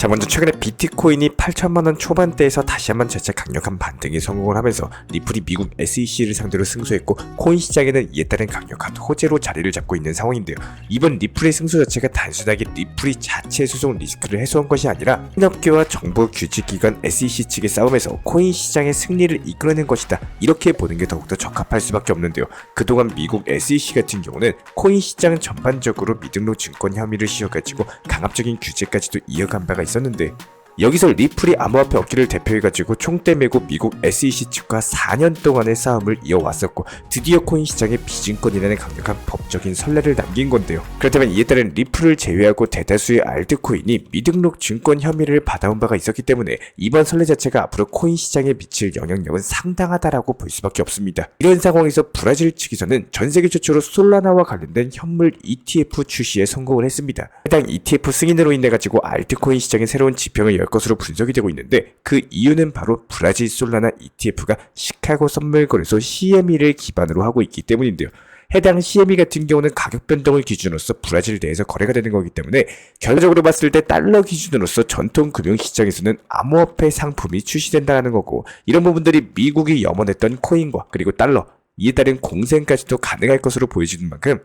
자 먼저 최근에 비트코인이 8천만원 초반대에서 다시 한번 재차 강력한 반등에 성공을 하면서 리플이 미국 SEC를 상대로 승소했고 코인 시장에는 이에 따른 강력한 호재로 자리를 잡고 있는 상황인데요. 이번 리플의 승소 자체가 단순하게 리플이 자체 소송 리스크를 해소한 것이 아니라 신업계와 정부 규칙기관 SEC 측의 싸움에서 코인 시장의 승리를 이끌어낸 것이다. 이렇게 보는 게 더욱더 적합할 수밖에 없는데요. 그동안 미국 SEC 같은 경우는 코인 시장 전반적으로 미등록 증권 혐의를 씌워가지고 강압적인 규제까지도 이어간 바가 있 었는데 여기서 리플이 암호화폐 업계를 대표해가지고 총대 메고 미국 SEC 측과 4년 동안의 싸움을 이어왔었고 드디어 코인 시장에 비증권이라는 강력한 법적인 선례를 남긴 건데요. 그렇다면 이에 따른 리플을 제외하고 대다수의 알트코인이 미등록 증권 혐의를 받아온 바가 있었기 때문에 이번 선례 자체가 앞으로 코인 시장에 미칠 영향력은 상당하다라고 볼 수밖에 없습니다. 이런 상황에서 브라질 측에서는 전 세계 최초로 솔라나와 관련된 현물 ETF 출시에 성공을 했습니다. 해당 ETF 승인으로 인해 가지고 알트코인 시장의 새로운 지평을 열 것으로 분석이 되고 있는데 그 이유는 바로 브라질 솔라나 ETF가 시카고 선물거래소 CME를 기반으로 하고 있기 때문인데요. 해당 CME 같은 경우는 가격 변동을 기준으로서 브라질 내에서 거래가 되는 거기 때문에 결과적으로 봤을 때 달러 기준으로서 전통 금융 시장에서는 암호화폐 상품이 출시된다는 거고 이런 부분들이 미국이 염원했던 코인과 그리고 달러 이에 따른 공생까지도 가능할 것으로 보여지는 만큼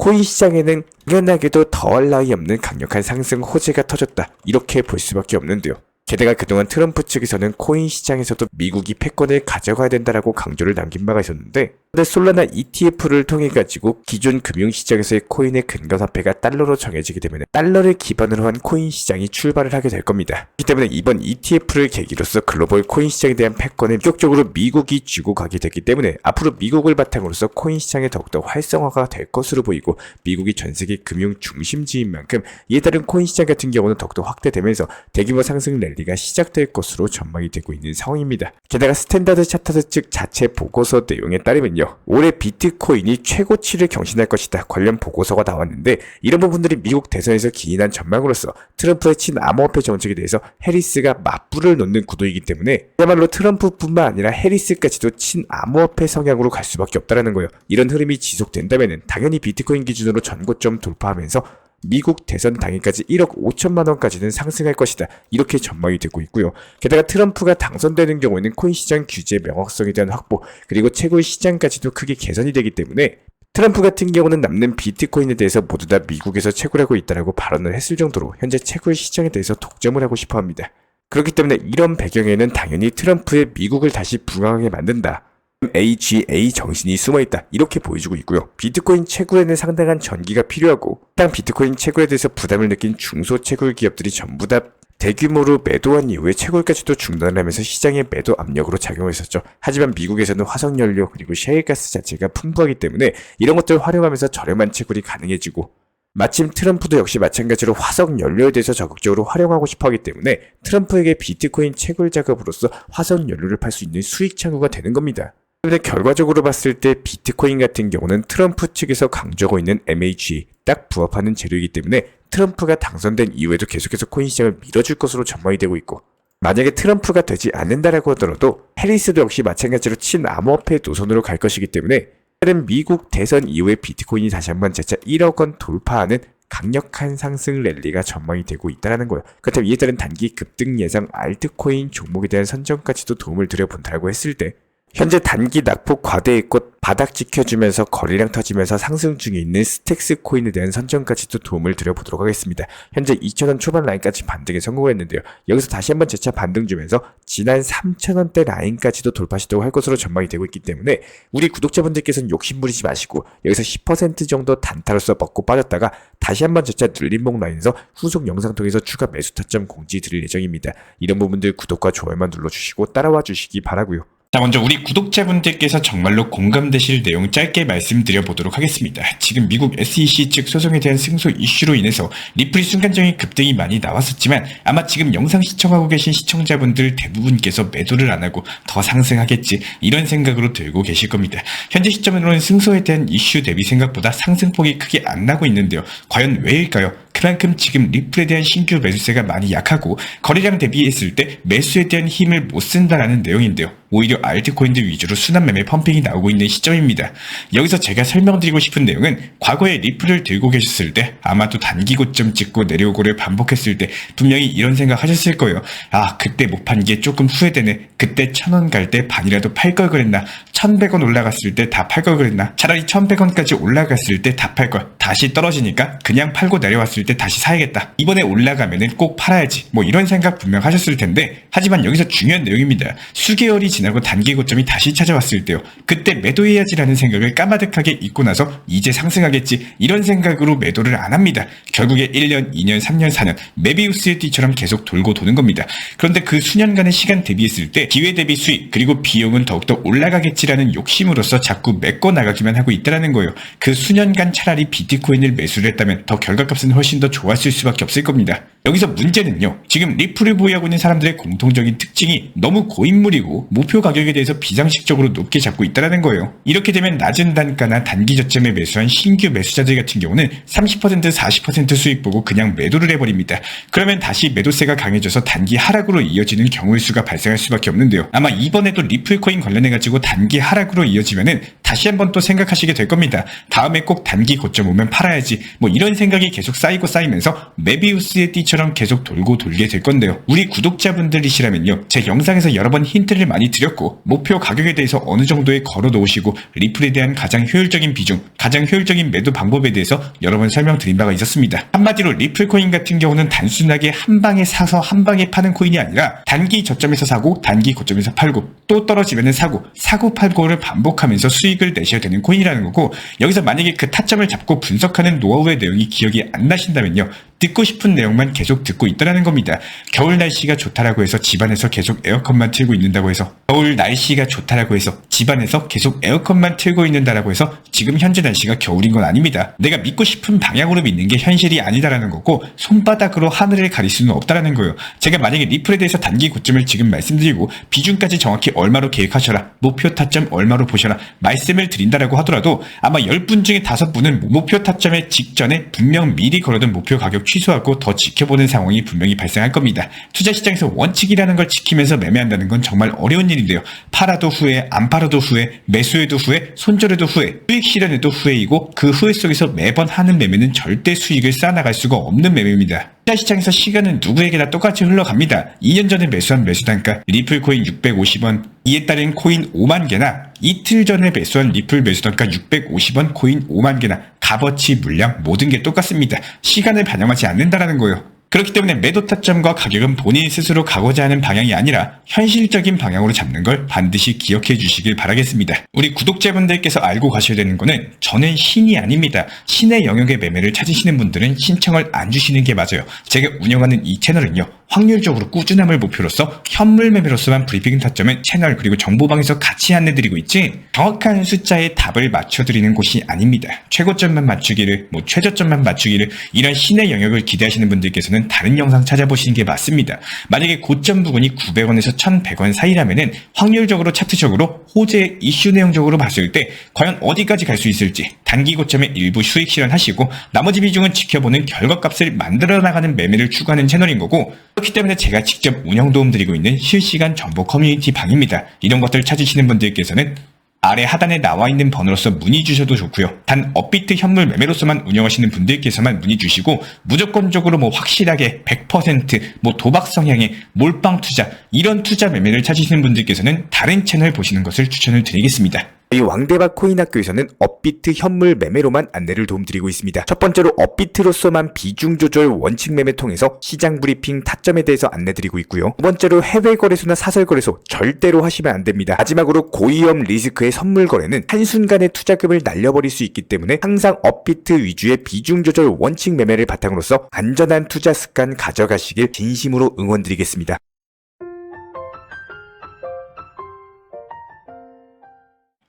코인 시장에는 당연하게도 더할 나위 없는 강력한 상승 호재가 터졌다. 이렇게 볼 수밖에 없는데요. 게다가 그동안 트럼프 측에서는 코인 시장에서도 미국이 패권을 가져가야 된다라고 강조를 남긴 바가 있었는데 근데 솔라나 ETF를 통해 가지고 기존 금융 시장에서의 코인의 근거 화폐가 달러로 정해지게 되면 달러를 기반으로 한 코인 시장이 출발을 하게 될 겁니다. 그렇기 때문에 이번 ETF를 계기로서 글로벌 코인 시장에 대한 패권을 본격적으로 미국이 쥐고 가게 됐기 때문에 앞으로 미국을 바탕으로서 코인 시장이 더욱더 활성화가 될 것으로 보이고 미국이 전 세계 금융 중심지인 만큼 이에 따른 코인 시장 같은 경우는 더욱더 확대되면서 대규모 상승 랠리 가 시작될 것으로 전망이 되고 있는 상황입니다. 게다가 스탠다드 차타드 측 자체 보고서 내용에 따르면요. 올해 비트코인이 최고치를 경신할 것이다. 관련 보고서가 나왔는데 이런 부분들이 미국 대선에서 기인한 전망으로서 트럼프의 친암호화폐 정책에 대해서 해리스가 맞불을 놓는 구도이기 때문에 그야말로 트럼프뿐만 아니라 해리스까지도 친암호화폐 성향으로 갈 수밖에 없다라는 거예요. 이런 흐름이 지속된다면 당연히 비트코인 기준으로 전고점 돌파하면서 미국 대선 당일까지 1억 5천만 원까지는 상승할 것이다. 이렇게 전망이 되고 있고요. 게다가 트럼프가 당선되는 경우에는 코인 시장 규제 명확성에 대한 확보, 그리고 채굴 시장까지도 크게 개선이 되기 때문에 트럼프 같은 경우는 남는 비트코인에 대해서 모두 다 미국에서 채굴하고 있다라고 발언을 했을 정도로 현재 채굴 시장에 대해서 독점을 하고 싶어 합니다. 그렇기 때문에 이런 배경에는 당연히 트럼프의 미국을 다시 부강하게 만든다. AGA 정신이 숨어있다 이렇게 보여주고 있고요. 비트코인 채굴에는 상당한 전기가 필요하고 해당 비트코인 채굴에 대해서 부담을 느낀 중소 채굴 기업들이 전부 다 대규모로 매도한 이후에 채굴까지도 중단하면서 시장의 매도 압력으로 작용했었죠. 하지만 미국에서는 화석연료 그리고 셰일가스 자체가 풍부하기 때문에 이런 것들을 활용하면서 저렴한 채굴이 가능해지고 마침 트럼프도 역시 마찬가지로 화석 연료에 대해서 적극적으로 활용하고 싶어 하기 때문에 트럼프에게 비트코인 채굴 작업으로서 화석 연료를 팔 수 있는 수익 창구가 되는 겁니다. 그런데 결과적으로 봤을 때 비트코인 같은 경우는 트럼프 측에서 강조하고 있는 MHE 딱 부합하는 재료이기 때문에 트럼프가 당선된 이후에도 계속해서 코인 시장을 밀어줄 것으로 전망이 되고 있고 만약에 트럼프가 되지 않는다라고 하더라도 해리스도 역시 마찬가지로 친암호화폐 노선으로 갈 것이기 때문에 다른 미국 대선 이후에 비트코인이 다시 한번 재차 1억 원 돌파하는 강력한 상승 랠리가 전망이 되고 있다는 거예요. 그렇다면 이에 따른 단기 급등 예상 알트코인 종목에 대한 선정까지도 도움을 드려본다고 했을 때 현재 단기 낙폭 과대의 꽃 바닥 지켜주면서 거래량 터지면서 상승 중에 있는 스택스 코인에 대한 선정까지도 도움을 드려보도록 하겠습니다. 현재 2,000원 초반 라인까지 반등에 성공을 했는데요. 여기서 다시 한번 재차 반등 주면서 지난 3,000원대 라인까지도 돌파 시도할 것으로 전망이 되고 있기 때문에 우리 구독자분들께서는 욕심 부리지 마시고 여기서 10% 정도 단타로서 먹고 빠졌다가 다시 한번 재차 눌림목 라인에서 후속 영상 통해서 추가 매수 타점 공지 드릴 예정입니다. 이런 부분들 구독과 좋아요만 눌러주시고 따라와 주시기 바라고요. 자, 먼저 우리 구독자분들께서 정말로 공감되실 내용 짧게 말씀드려 보도록 하겠습니다. 지금 미국 SEC 측 소송에 대한 승소 이슈로 인해서 리플이 순간적인 급등이 많이 나왔었지만 아마 지금 영상 시청하고 계신 시청자분들 대부분께서 매도를 안 하고 더 상승하겠지 이런 생각으로 들고 계실 겁니다. 현재 시점으로는 승소에 대한 이슈 대비 생각보다 상승폭이 크게 안 나고 있는데요. 과연 왜일까요? 그만큼 지금 리플에 대한 신규 매수세가 많이 약하고 거래량 대비했을 때 매수에 대한 힘을 못 쓴다라는 내용인데요. 오히려 알트코인들 위주로 순환 매매 펌핑이 나오고 있는 시점입니다. 여기서 제가 설명드리고 싶은 내용은 과거에 리플을 들고 계셨을 때 아마도 단기 고점 찍고 내려오고를 반복했을 때 분명히 이런 생각 하셨을 거예요. 아 그때 못 판 게 조금 후회되네. 그때 천 원 갈 때 반이라도 팔 걸 그랬나. 천백 원 올라갔을 때 다 팔 걸 그랬나. 차라리 천백 원까지 올라갔을 때 다 팔 걸. 다시 떨어지니까 그냥 팔고 내려왔을 때 다시 사야겠다. 이번에 올라가면은 꼭 팔아야지. 뭐 이런 생각 분명 하셨을 텐데 하지만 여기서 중요한 내용입니다. 수개월이 지나고 단기 고점이 다시 찾아왔을 때요. 그때 매도해야지라는 생각을 까마득하게 잊고 나서 이제 상승하겠지 이런 생각으로 매도를 안 합니다. 결국에 1년, 2년, 3년, 4년 메비우스의 띠처럼 계속 돌고 도는 겁니다. 그런데 그 수년간의 시간 대비했을 때 기회 대비 수익 그리고 비용은 더욱더 올라가겠지라는 욕심으로서 자꾸 메꿔 나가기만 하고 있다라는 거예요. 그 수년간 차라리 비트코인을 매수를 했다면 더 결과값은 훨씬 더 좋았을 수밖에 없을 겁니다. 여기서 문제는요. 지금 리플을 보유하고 있는 사람들의 공통적인 특징이 너무 고인물이고 목표 가격에 대해서 비상식적으로 높게 잡고 있다는 거예요. 이렇게 되면 낮은 단가나 단기 저점에 매수한 신규 매수자들 같은 경우는 30% 40% 수익 보고 그냥 매도를 해버립니다. 그러면 다시 매도세가 강해져서 단기 하락으로 이어지는 경우의 수가 발생할 수밖에 없는데요. 아마 이번에도 리플 코인 관련해 가지고 단기 하락으로 이어지면은 다시 한번 또 생각하시게 될 겁니다. 다음에 꼭 단기 고점 오면 팔아야지. 뭐 이런 생각이 계속 쌓이고 쌓이면서 메비우스의 띠처럼 계속 돌고 돌게 될 건데요. 우리 구독자분들이시라면요. 제 영상에서 여러 번 힌트를 많이 드렸고 목표 가격에 대해서 어느 정도에 걸어 놓으시고 리플에 대한 가장 효율적인 비중, 가장 효율적인 매도 방법에 대해서 여러 번 설명드린 바가 있었습니다. 한마디로 리플 코인 같은 경우는 단순하게 한 방에 사서 한 방에 파는 코인이 아니라 단기 저점에서 사고 단기 고점에서 팔고 또 떨어지면은 사고 사고 팔고를 반복하면서 수익을 내셔야 되는 코인이라는 거고 여기서 만약에 그 타점을 잡고 분석하는 노하우의 내용이 기억이 안 나신다면요. 듣고 싶은 내용만 계속 듣고 있다라는 겁니다. 겨울 날씨가 좋다라고 해서 집안에서 계속 에어컨만 틀고 있는다고 해서 겨울 날씨가 좋다라고 해서 집안에서 계속 에어컨만 틀고 있는다라고 해서 지금 현재 날씨가 겨울인 건 아닙니다. 내가 믿고 싶은 방향으로 믿는 게 현실이 아니다라는 거고 손바닥으로 하늘을 가릴 수는 없다라는 거예요. 제가 만약에 리플에 대해서 단기 고점을 지금 말씀드리고 비중까지 정확히 얼마로 계획하셔라 목표 타점 얼마로 보셔라 말씀을 드린다라고 하더라도 아마 10분 중에 5분은 목표 타점의 직전에 분명 미리 걸어둔 목표 가격 취소하고 더 지켜보는 상황이 분명히 발생할 겁니다. 투자 시장에서 원칙이라는 걸 지키면서 매매한다는 건 정말 어려운 일인데요. 팔아도 후회, 안 팔아도 후회, 매수해도 후회, 손절해도 후회, 수익 실현해도 후회이고 그 후회 속에서 매번 하는 매매는 절대 수익을 쌓아나갈 수가 없는 매매입니다. 투자 시장에서 시간은 누구에게나 똑같이 흘러갑니다. 2년 전에 매수한 매수 단가 리플 코인 650원, 이에 따른 코인 5만 개나 이틀 전에 매수한 리플 매수 단가 650원, 코인 5만 개나 값어치 물량 모든 게 똑같습니다. 시간을 반영하지 않는다라는 거예요. 그렇기 때문에 매도 타점과 가격은 본인 스스로 가고자 하는 방향이 아니라 현실적인 방향으로 잡는 걸 반드시 기억해 주시길 바라겠습니다. 우리 구독자분들께서 알고 가셔야 되는 거는 저는 신이 아닙니다. 신의 영역의 매매를 찾으시는 분들은 신청을 안 주시는 게 맞아요. 제가 운영하는 이 채널은요. 확률적으로 꾸준함을 목표로서 현물 매매로서만 브리핑 타점은 채널 그리고 정보방에서 같이 안내드리고 있지 정확한 숫자의 답을 맞춰드리는 곳이 아닙니다. 최고점만 맞추기를 뭐 최저점만 맞추기를 이런 신의 영역을 기대하시는 분들께서는 다른 영상 찾아보시는 게 맞습니다. 만약에 고점 부분이 900원에서 1100원 사이라면은 확률적으로 차트적으로 호재 이슈 내용적으로 봤을 때 과연 어디까지 갈 수 있을지 단기 고점에 일부 수익 실현하시고 나머지 비중은 지켜보는 결과값을 만들어 나가는 매매를 추구하는 채널인 거고 그렇기 때문에 제가 직접 운영 도움 드리고 있는 실시간 정보 커뮤니티 방입니다. 이런 것들 찾으시는 분들께서는 아래 하단에 나와 있는 번호로서 문의 주셔도 좋고요. 단 업비트 현물 매매로서만 운영하시는 분들께서만 문의 주시고 무조건적으로 뭐 확실하게 100%뭐 도박 성향의 몰빵 투자 이런 투자 매매를 찾으시는 분들께서는 다른 채널 보시는 것을 추천을 드리겠습니다. 이 왕대박 코인 학교에서는 업비트 현물 매매로만 안내를 도움드리고 있습니다. 첫 번째로 업비트로서만 비중 조절 원칙 매매 통해서 시장 브리핑 타점에 대해서 안내드리고 있고요. 두 번째로 해외 거래소나 사설 거래소 절대로 하시면 안 됩니다. 마지막으로 고위험 리스크의 선물 거래는 한순간에 투자금을 날려버릴 수 있기 때문에 항상 업비트 위주의 비중 조절 원칙 매매를 바탕으로서 안전한 투자 습관 가져가시길 진심으로 응원드리겠습니다.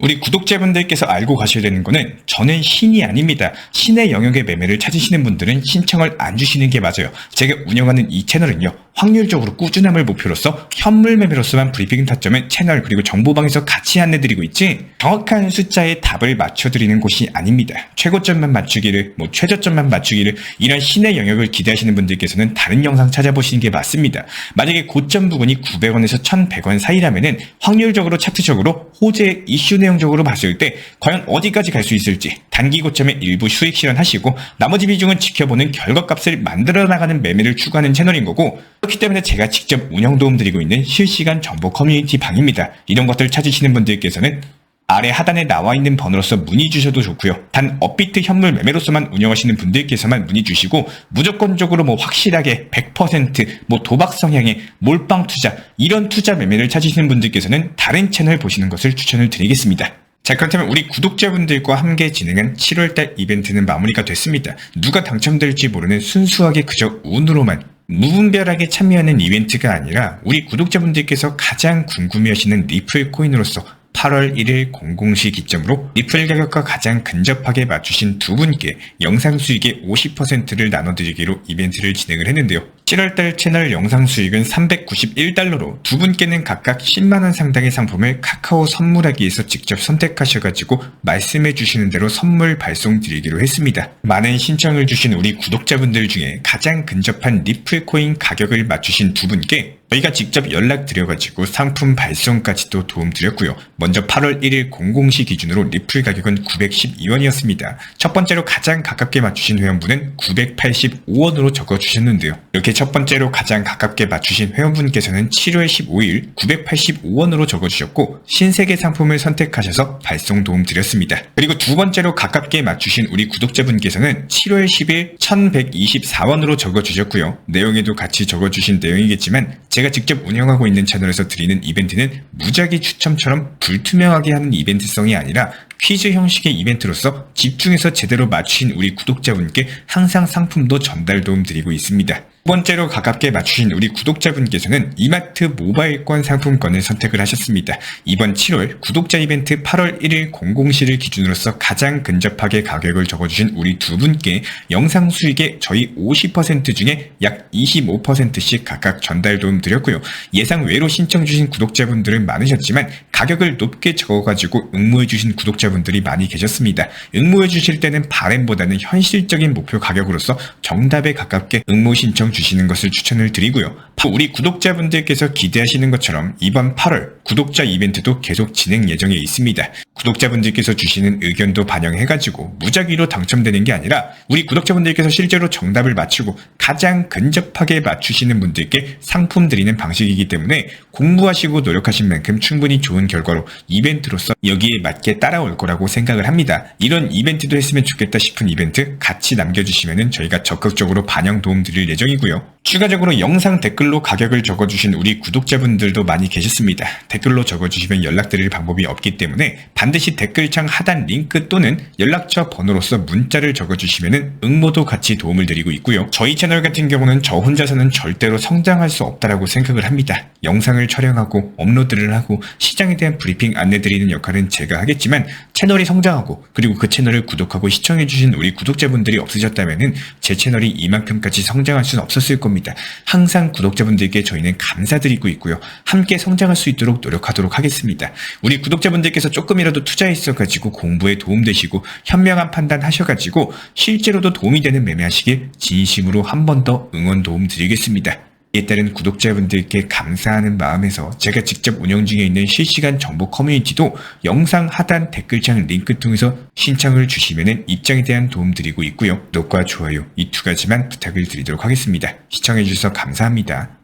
우리 구독자분들께서 알고 가셔야 되는 거는 저는 신이 아닙니다. 신의 영역의 매매를 찾으시는 분들은 신청을 안 주시는 게 맞아요. 제가 운영하는 이 채널은요. 확률적으로 꾸준함을 목표로서 현물 매매로서만 브리핑 타점은 채널 그리고 정보방에서 같이 안내드리고 있지 정확한 숫자의 답을 맞춰드리는 곳이 아닙니다. 최고점만 맞추기를 뭐 최저점만 맞추기를 이런 신의 영역을 기대하시는 분들께서는 다른 영상 찾아보시는 게 맞습니다. 만약에 고점 부근이 900원에서 1100원 사이라면은 확률적으로 차트적으로 호재 이슈 내용적으로 봤을 때 과연 어디까지 갈 수 있을지 단기 고점에 일부 수익 실현하시고 나머지 비중은 지켜보는 결과값을 만들어 나가는 매매를 추구하는 채널인 거고 그렇기 때문에 제가 직접 운영 도움 드리고 있는 실시간 정보 커뮤니티 방입니다. 이런 것들 찾으시는 분들께서는 아래 하단에 나와 있는 번호로서 문의 주셔도 좋고요. 단 업비트 현물 매매로서만 운영하시는 분들께서만 문의 주시고 무조건적으로 뭐 확실하게 100%뭐 도박 성향의 몰빵 투자 이런 투자 매매를 찾으시는 분들께서는 다른 채널 보시는 것을 추천을 드리겠습니다. 자 그렇다면 우리 구독자분들과 함께 진행한 7월달 이벤트는 마무리가 됐습니다. 누가 당첨될지 모르는 순수하게 그저 운으로만 무분별하게 참여하는 이벤트가 아니라 우리 구독자분들께서 가장 궁금해하시는 리플 코인으로서 8월 1일 00시 기점으로 리플 가격과 가장 근접하게 맞추신 두 분께 영상 수익의 50%를 나눠드리기로 이벤트를 진행을 했는데요. 7월달 채널 영상 수익은 391달러로 두 분께는 각각 10만원 상당의 상품을 카카오 선물하기에서 직접 선택하셔가지고 말씀해 주시는 대로 선물 발송 드리기로 했습니다. 많은 신청을 주신 우리 구독자분들 중에 가장 근접한 리플 코인 가격을 맞추신 두 분께 저희가 직접 연락드려가지고 상품 발송까지도 도움드렸고요. 먼저 8월 1일 00시 기준으로 리플 가격은 912원이었습니다. 첫 번째로 가장 가깝게 맞추신 회원분은 985원으로 적어주셨는데요. 이렇게 첫 번째로 가장 가깝게 맞추신 회원분께서는 7월 15일 985원으로 적어주셨고 신세계 상품을 선택하셔서 발송 도움드렸습니다. 그리고 두 번째로 가깝게 맞추신 우리 구독자분께서는 7월 10일 1124원으로 적어주셨고요. 내용에도 같이 적어주신 내용이겠지만 제가 직접 운영하고 있는 채널에서 드리는 이벤트는 무작위 추첨처럼 불투명하게 하는 이벤트성이 아니라 퀴즈 형식의 이벤트로서 집중해서 제대로 맞추신 우리 구독자분께 항상 상품도 전달 도움 드리고 있습니다. 두 번째로 가깝게 맞추신 우리 구독자분께서는 이마트 모바일권 상품권을 선택을 하셨습니다. 이번 7월 구독자 이벤트 8월 1일 00시를 기준으로서 가장 근접하게 가격을 적어주신 우리 두 분께 영상 수익의 저희 50% 중에 약 25%씩 각각 전달 도움 드렸고요. 예상 외로 신청 주신 구독자분들은 많으셨지만 가격을 높게 적어가지고 응모해 주신 구독자분들이 많이 계셨습니다. 응모해 주실 때는 바램보다는 현실적인 목표 가격으로서 정답에 가깝게 응모 신청 주시는 것을 추천을 드리고요. 우리 구독자분들께서 기대하시는 것처럼 이번 8월 구독자 이벤트도 계속 진행 예정에 있습니다. 구독자분들께서 주시는 의견도 반영해가지고 무작위로 당첨되는 게 아니라 우리 구독자분들께서 실제로 정답을 맞추고 가장 근접하게 맞추시는 분들께 상품 드리는 방식이기 때문에 공부하시고 노력하신 만큼 충분히 좋은 결과로 이벤트로서 여기에 맞게 따라올 거라고 생각을 합니다. 이런 이벤트도 했으면 좋겠다 싶은 이벤트 같이 남겨주시면 저희가 적극적으로 반영 도움 드릴 예정이고 요. 추가적으로 영상 댓글로 가격을 적어주신 우리 구독자분들도 많이 계셨습니다. 댓글로 적어주시면 연락드릴 방법이 없기 때문에 반드시 댓글창 하단 링크 또는 연락처 번호로서 문자를 적어주시면 응모도 같이 도움을 드리고 있고요. 저희 채널 같은 경우는 저 혼자서는 절대로 성장할 수 없다라고 생각을 합니다. 영상을 촬영하고 업로드를 하고 시장에 대한 브리핑 안내드리는 역할은 제가 하겠지만 채널이 성장하고 그리고 그 채널을 구독하고 시청해주신 우리 구독자분들이 없으셨다면 제 채널이 이만큼까지 성장할 수는 없었을 겁니다. 항상 구독자분들께 저희는 감사드리고 있고요. 함께 성장할 수 있도록 노력하도록 하겠습니다. 우리 구독자분들께서 조금이라도 투자했어가지고 공부에 도움되시고 현명한 판단 하셔가지고 실제로도 도움이 되는 매매하시길 진심으로 한 번 더 응원 도움 드리겠습니다. 이에 따른 구독자분들께 감사하는 마음에서 제가 직접 운영 중에 있는 실시간 정보 커뮤니티도 영상 하단 댓글창 링크 통해서 신청을 주시면 입장에 대한 도움 드리고 있고요. 구독과 좋아요 이 두 가지만 부탁을 드리도록 하겠습니다. 시청해주셔서 감사합니다.